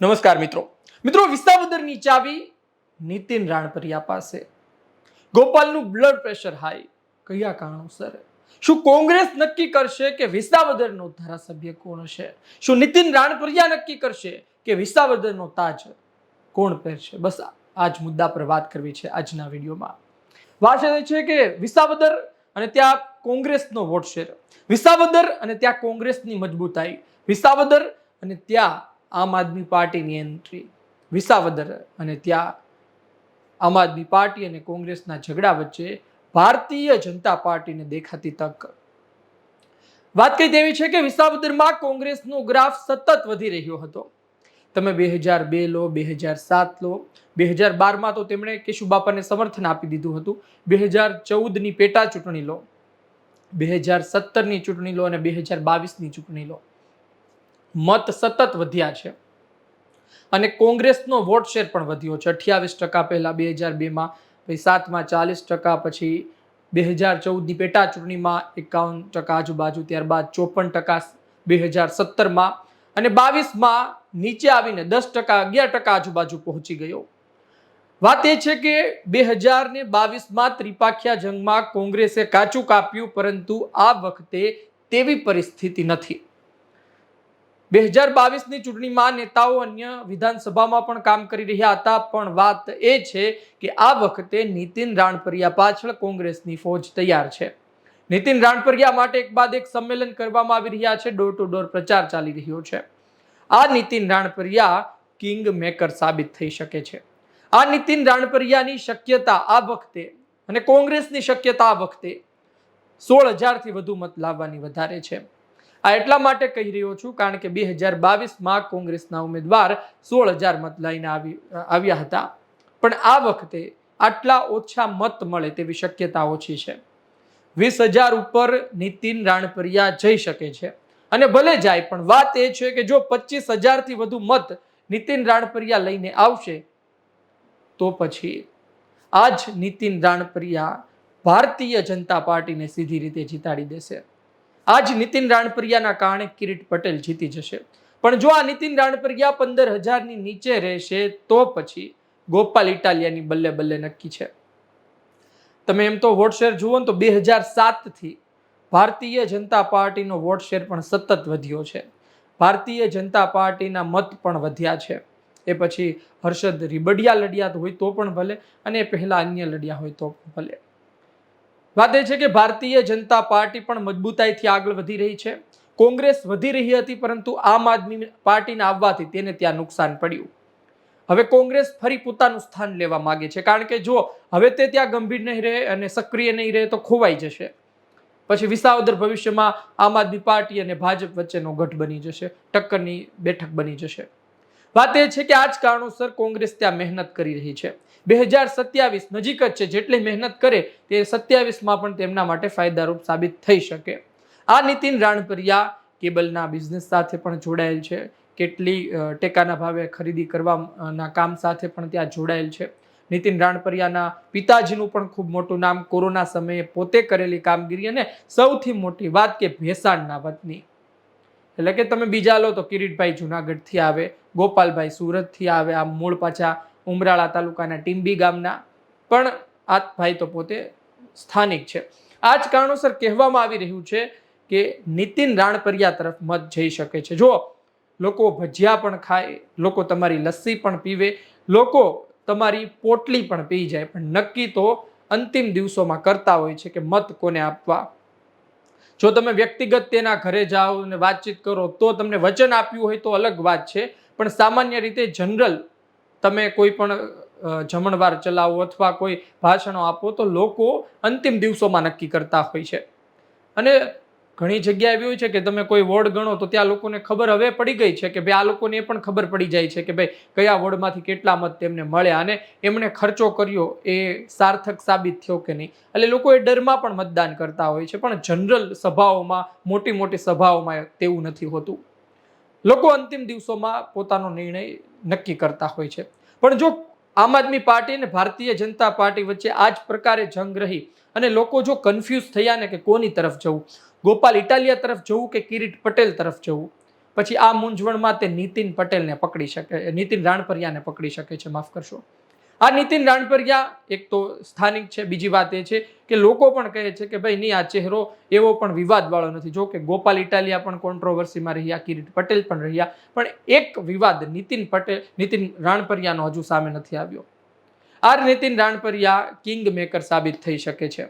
નમસ્કાર મિત્રો. મિત્રો, વિસાવદરની ચાવી નીતિન રાણપરિયા પાસે. ગોપાલનું બ્લડ પ્રેશર હાઈ કયા કારણોસર? શું કોંગ્રેસ નક્કી કરશે કે વિસાવદરનો ધારાસભ્ય કોણ હશે? શું નીતિન રાણપરિયા નક્કી કરશે કે વિસાવદરનો તાજ કોણ પહેરશે? બસ આ જ મુદ્દા પર વાત કરવી છે આજના વિડીયોમાં. વાત એ છે કે વિસાવદર અને ત્યાં કોંગ્રેસનો વોટ શેર વિસાવદર અને ત્યાં કોંગ્રેસની મજબૂતાઈ. વિસાવદર અને ત્યાં આમ આદમી પાર્ટીની એન્ટ્રી વિસાવદર અને ત્યાં આમ આદમી પાર્ટી અને કોંગ્રેસના ઝઘડા વચ્ચે ભારતીય જનતા પાર્ટીને દેખાતી તક. વાત કહી તેવી છે કે વિસાવદરમાં કોંગ્રેસનો ગ્રાફ સતત વધી રહ્યો હતો. તમે બે હજાર બે લો, બે હજાર સાત લો, બે હજાર બારમાં તો તેમણે કેશુબાપાને સમર્થન આપી દીધું હતું. બે હજાર ચૌદની પેટા ચૂંટણી લો, બે હજાર સત્તરની ચૂંટણી લો અને બે હજાર બાવીસની ચૂંટણી લો. મત સતત વધ્યા છે. અને કોંગ્રેસનો વોટ શેર પણ વધ્યો છે. અઠ્યાવીસ ટકા પહેલાં બે હજાર બેમાં પછી સાતમાં ચાલીસ ટકા, પછી બે હજાર ચૌદની પેટા ચૂંટણીમાં એકાવન ટકા આજુબાજુ, ત્યારબાદ ચોપન ટકા બે હજાર સત્તરમાં અને બાવીસમાં નીચે આવીને દસ ટકા, અગિયાર ટકા આજુબાજુ પહોંચી ગયો. વાત એ છે કે બે હજાર ને બાવીસમાં ત્રિપાખિયા જંગમાં કોંગ્રેસે કાચું કાપ્યું, પરંતુ આ વખતે તેવી પરિસ્થિતિ નથી. બે હજાર બાવીસની ચૂંટણીમાં નેતાઓ અન્ય વિધાનસભામાં પણ કામ કરી રહ્યા હતા. પણ વાત એ છે કે આ વખતે નીતિન રાણપરિયા પાછળ કોંગ્રેસની ફોજ તૈયાર છે. નીતિન રાણપરિયા માટે એક બાદ એક સંમેલન કરવામાં આવી રહ્યા છે. ડોર ટુ ડોર પ્રચાર ચાલી રહ્યો છે. આ નીતિન રાણપરિયા કિંગ મેકર સાબિત થઈ શકે છે. આ નીતિન રાણપરિયાની શક્યતા આ વખતે અને કોંગ્રેસની શક્યતા આ વખતે સોળ હજારથી વધુ મત લાવવાની વધારે છે. આ એટલા માટે કહી રહ્યો છું, કારણ કે બે હજાર બાવીસમાં કોંગ્રેસના ઉમેદવાર સોળ હજાર મત લઈને આવી, આવ્યા હતા. પણ આ વખતે આટલા ઓછા મત મળે તેવી શક્યતા ઓછી છે. વીસ હજાર ઉપર નીતિન રાણપરિયા જઈ શકે છે. અને ભલે જાય, પણ વાત એ છે કે જો પચીસ હજારથી વધુ મત નીતિન રાણપરિયા લઈને આવશે, તો પછી આ જ નીતિન રાણપરિયા ભારતીય જનતા પાર્ટીને સીધી રીતે જીતાડી દેશે. આજ નીતિન રાણપરિયાના કારણે કિરીટ પટેલ જીતી જશે. પણ જો આ નીતિન રાણપરિયા પંદર હજારની નીચે રહેશે, તો પછી ગોપાલ ઇટાલિયાની બલ્લે બલ્લે નક્કી છે. તમે એમ તો વોટ શેર જુઓ ને તો બે હજાર સાતથી ભારતીય જનતા પાર્ટીનો વોટ શેર પણ સતત વધ્યો છે. ભારતીય જનતા પાર્ટીના મત પણ વધ્યા છે. એ પછી હર્ષદ રીબડિયા લડ્યા હોય તો પણ ભલે અને પહેલા અન્ય લડ્યા હોય તો પણ ભલે. વાત એ છે કે ભારતીય જનતા પાર્ટી પણ મજબૂતાઈથી આગળ વધી રહી છે. કોંગ્રેસ વધી રહી હતી, પરંતુ આમ આદમી પાર્ટીના આવવાથી તેને ત્યાં નુકસાન પડ્યું. હવે કોંગ્રેસ ફરી પોતાનું સ્થાન લેવા માંગે છે, કારણ કે જો હવે તે ત્યાં ગંભીર નહીં રહે અને સક્રિય નહીં રહે તો ખોવાઈ જશે. પછી વિસાવદર ભવિષ્યમાં આમ આદમી પાર્ટી અને ભાજપ વચ્ચેનો ગઢ બની જશે, ટક્કરની બેઠક બની જશે. વાત એ છે કે આ જ કારણોસર કોંગ્રેસ ત્યાં મહેનત કરી રહી છે. બે હજાર સત્યાવીસ નજીક જ છે. જેટલી મહેનત કરે તે સત્યાવીસમાં પણ તેમના માટે ફાયદારૂપ સાબિત થઈ શકે. આ નીતિન રાણપરિયા કેબલના બિઝનેસ સાથે પણ જોડાયેલ છે. કેટલી ટેકાના ભાવે ખરીદી કરવાના કામ સાથે પણ ત્યાં જોડાયેલ છે. નીતિન રાણપરિયાના પિતાજીનું પણ ખૂબ મોટું નામ કોરોના સમયે પોતે કરેલી કામગીરી અને સૌથી મોટી વાત કે ભેસાણના વતની. એટલે કે તમે બીજા લો તો કિરીટભાઈ જુનાગઢથી આવે, ગોપાલભાઈ સુરતથી આવે આ મૂળ પાછા ઉમરાળા તાલુકાના ટીંબી ગામના પણ આ ભાઈ તો પોતે સ્થાનિક છે. આ જ કારણોસર કહેવામાં આવી રહ્યું છે કે નીતિન રાણપરિયા તરફ મત જઈ શકે છે. જો લોકો ભજીયા પણ ખાય, લોકો તમારી લસ્સી પણ પીવે, લોકો તમારી પોટલી પણ પી જાય, પણ નક્કી તો અંતિમ દિવસોમાં કરતા હોય છે કે મત કોને આપવા. જો તમે વ્યક્તિગત તેના ઘરે જાઓ અને વાતચીત કરો, તો તમને વચન આપ્યું હોય તો અલગ વાત છે, પણ સામાન્ય રીતે જનરલ તમે કોઈ પણ જમણવાર ચલાવો અથવા કોઈ ભાષણો આપો તો લોકો અંતિમ દિવસોમાં નક્કી કરતા હોય છે. અને ઘણી જગ્યા એવી હોય છે કે તમે કોઈ વોર્ડ ગણો તો ત્યાં લોકોને ખબર હવે પડી ગઈ છે કે ભાઈ આ લોકોને પણ ખબર પડી જાય છે કે ભાઈ કયા વોર્ડમાંથી કેટલા મત તેમને મળ્યા અને એમણે ખર્ચો કર્યો એ સાર્થક સાબિત થયો કે નહીં. એટલે લોકો એ ડરમાં પણ મતદાન કરતા હોય છે પણ જનરલ સભાઓમાં મોટી મોટી સભાઓમાં તેવું નથી હોતું. લોકો અંતિમ દિવસોમાં પોતાનો નિર્ણય નક્કી કરતા હોય છે. પણ જો આમ આદમી પાર્ટી અને ભારતીય જનતા પાર્ટી વચ્ચે આ જ પ્રકારે જંગ રહી અને લોકો જો કન્ફ્યુઝ થયા ને કે કોની તરફ જવું? ગોપાલ ઇટાલિયા તરફ જવું કે કિરીટ પટેલ તરફ જવું? પછી આ મૂંઝવણમાં તે નીતિન પટેલને પકડી શકે, નીતિન રાણપરિયાને પકડી શકે છે. માફ કરશો. આ નીતિન રાણપરિયા એક તો સ્થાનિક છે, બીજી વાત એ છે કે લોકો પણ કહે છે કે ભાઈ, નહીં, આ ચહેરો એવો પણ વિવાદવાળો નથી. જો કે ગોપાલ ઇટાલિયા પણ કોન્ટ્રોવર્સીમાં રહ્યા, કિરીટ પટેલ પણ રહ્યા, પણ એક વિવાદ નીતિન પટેલ, નીતિન રાણપરિયાનો હજુ સામે નથી આવ્યો. આ નીતિન રાણપરિયા કિંગ મેકર સાબિત થઈ શકે છે.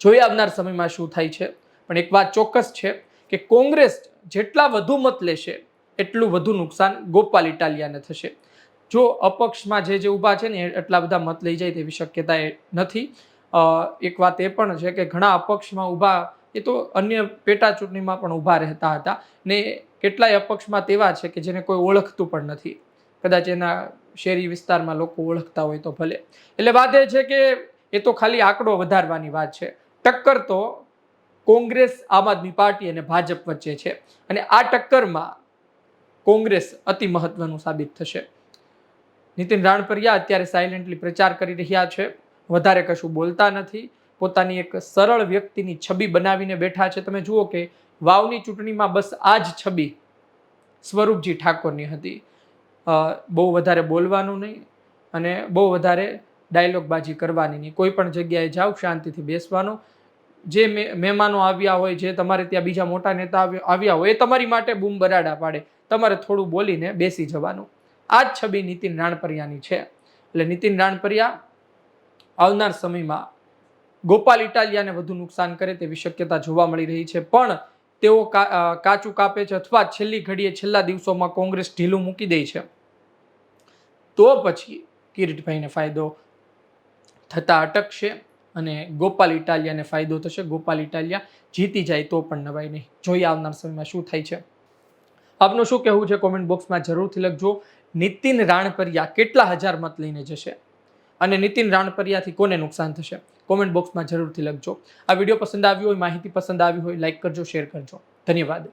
જોઈ આવનાર સમયમાં શું થાય છે? પણ એક વાત ચોક્કસ છે કે કોંગ્રેસ જેટલા વધુ મત લેશે, એટલું વધુ નુકસાન ગોપાલ ઇટાલિયાને થશે. જો અપક્ષમાં જે જે ઊભા છે ને એટલા બધા મત લઈ જાય તેવી શક્યતા એ નથી. એક વાત એ પણ છે કે ઘણા અપક્ષમાં ઊભા એ તો અન્ય પેટા ચૂંટણીમાં પણ ઊભા રહેતા હતા ને કેટલાય અપક્ષમાં તેવા છે કે જેને કોઈ ઓળખતું પણ નથી. કદાચ એના શહેરી વિસ્તારમાં લોકો ઓળખતા હોય તો ભલે. એટલે વાત એ છે કે એ તો ખાલી આંકડો વધારવાની વાત છે. ટક્કર તો કોંગ્રેસ, આમ આદમી પાર્ટી અને ભાજપ વચ્ચે છે અને આ ટક્કરમાં કોંગ્રેસ અતિ મહત્વનું સાબિત થશે. નીતિન રાણપરિયા અત્યારે સાયલેન્ટલી પ્રચાર કરી રહ્યા છે. વધારે કશું બોલતા નથી. પોતાની એક સરળ વ્યક્તિની છબી બનાવીને બેઠા છે. તમે જુઓ કે વાવની ચૂંટણીમાં બસ આ જ છબી સ્વરૂપજી ઠાકોરની હતી. બહુ વધારે બોલવાનું નહીં અને બહુ વધારે ડાયલોગબાજી કરવાની નહીં. કોઈ પણ જગ્યાએ જાઓ, શાંતિથી બેસવાનું. જે મહેમાનો આવ્યા હોય, જે તમારે ત્યાં બીજા મોટા નેતા આવ્યા હોય, એ તમારી માટે બૂમ બરાડા પાડે. તમારે થોડું બોલીને બેસી જવાનું. આ જ છબી નીતિન રાણપરિયાની છે. એટલે નીતિન રાણપરિયા આવનાર સમયમાં ગોપાલ ઇટાલિયાને વધુ નુકસાન કરે તેવી શક્યતા જોવા મળી રહી છે. પણ તેઓ કાચું કાપે છે અથવા છેલ્લી ઘડીએ છેલ્લા દિવસોમાં કોંગ્રેસ ઢીલું મૂકી દે છે. તો પછી કિરીટભાઈને ફાયદો થતા અટકશે અને ગોપાલ ઇટાલિયાને ફાયદો થશે. ગોપાલ ઇટાલિયા જીતી જાય તો પણ નવાઈ નહીં. જોઈએ આવનાર સમયમાં શું થાય છે. આપનું શું કહેવું છે કોમેન્ટ બોક્સમાં જરૂરથી લખજો. નીતિન રાણપરિયા કેટલા હજાર મત લઈને જશે? અને નીતિન રાણપરિયાથી કોને નુકસાન થશે? કોમેન્ટ બોક્સમાં જરૂરથી લખજો. આ વીડિયો પસંદ આવ્યો હોય, માહિતી પસંદ આવી હોય લાઇક કરજો, શેર કરજો. ધન્યવાદ.